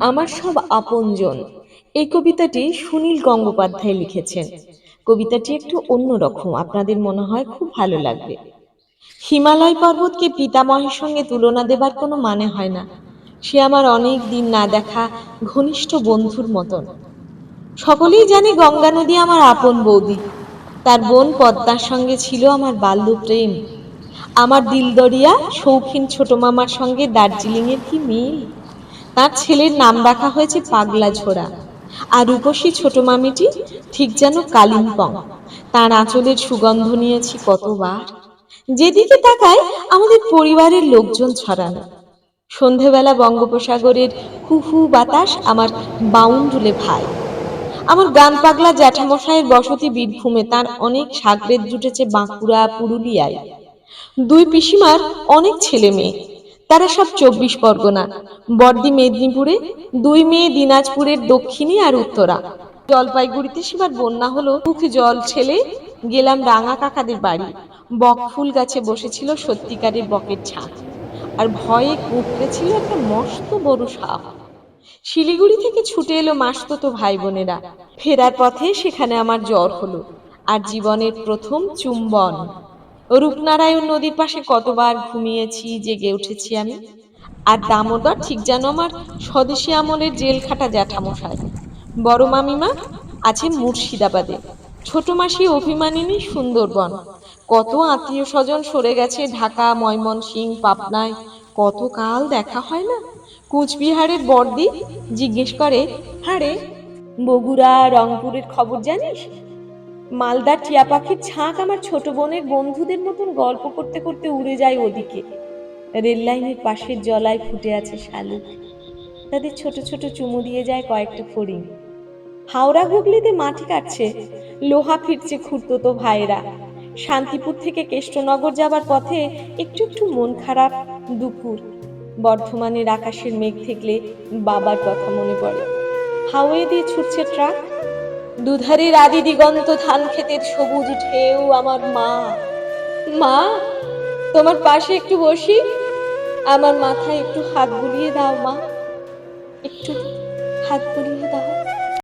আমার সব আপনজন। এই কবিতাটি সুনীল গঙ্গোপাধ্যায় লিখেছেন। কবিতাটি একটু অন্যরকম, আপনাদের মনে হয় খুব ভালো লাগবে। হিমালয় পর্বতকে পিতামহের সঙ্গে তুলনা দেবার কোনো মানে হয় না। সে আমার অনেক দিন না দেখা ঘনিষ্ঠ বন্ধুর মতন। সকলেই জানে গঙ্গা নদী আমার আপন বৌদি। তার বোন পদ্মার সঙ্গে ছিল আমার বাল্য প্রেম আমার দিলদরিয়া, শৌখিন ছোট মামার সঙ্গে দার্জিলিংয়ের কি মিল? তার ছেলের নাম রাখা হয়েছে পাগলা ঝোড়া। আর রূপসী ছোট মামিটি ঠিক যেন কালিম্পং। তার আঁচলের সুগন্ধ নিয়েছি কতবার। যেদিকে তাকায় আমাদের পরিবারের লোকজন ছড়ানো। সন্ধেবেলা বঙ্গোপসাগরের হুহু বাতাস আমার বাউন্ডুলে ভাই। আমার গান পাগলা জ্যাঠামশাইয়ের বসতি বীরভূমে তার অনেক সাগরেদ জুটেছে বাঁকুড়া, পুরুলিয়ায়। দুই পিসিমার অনেক ছেলে মেয়ে। তারা সব চব্বিশ পরগনা, বর্দি মেদিনীপুরে, দুই মেয়ে দিনাজপুরের দক্ষিণী আর উত্তরা। জলপাইগুড়িতে সেবার বন্যা হলো, মুখে জল ছেলে, গেলাম রাঙা কাকাদের বাড়ি। বক ফুল গাছে বসেছিল সত্যিকারের বকের ছাঁচ আর ভয়ে কুঁকড়েছিল একটা মস্ত বড় সাপ। শিলিগুড়ি থেকে ছুটে এলো মাসতো ভাই বোনেরা ফেরার পথে সেখানে আমার জ্বর হলো, আর জীবনের প্রথম চুম্বন। রূপনারায়ণ নদীর পাশে কতবার ঘুমিয়েছি, জেগে উঠেছি আমি। আর দামোদর ঠিক যেন আমার স্বদেশী আমলের জেল খাটা জ্যাঠামশাই বড় মামিমা আছে মুর্শিদাবাদে। ছোট মাসি অভিমানিনী সুন্দরবন। কত আত্মীয় স্বজন সরে গেছে ঢাকা, ময়মনসিং, পাবনায়। কত কাল দেখা হয় না? কুচবিহারের বর্দি জিজ্ঞেস করে হারে বগুড়া, রংপুরের খবর জানিস? মালদার টিয়া পাখির ছাঁক আমার ছোট বোনের বন্ধুদের মতন গল্প করতে করতে উড়ে যায় ওদিকে। রেল লাইনের পাশের জলায় ফুটে আছে শালুক তাদের ছোট ছোট চুমু দিয়ে যায় কয়েকটা ফড়িং। হাওড়া হুগলিতে মাটি কাটছে, লোহা ফিরছে খুঁড়তো ভাইরা শান্তিপুর থেকে কেষ্টনগর যাবার পথে একটু একটু মন খারাপ, দুপুর। বর্ধমানের আকাশের মেঘ থাকলে বাবার কথা মনে পড়ে। হাওয়ে দিয়ে ছুটছে ট্রাক। দুধারের আদি দিগন্ত ধান ক্ষেতের সবুজ ঢেউ আমার মা। মা, তোমার পাশে একটু বসি। আমার মাথায় একটু হাত বুলিয়ে দাও মা। একটু হাত বুলিয়ে দাও।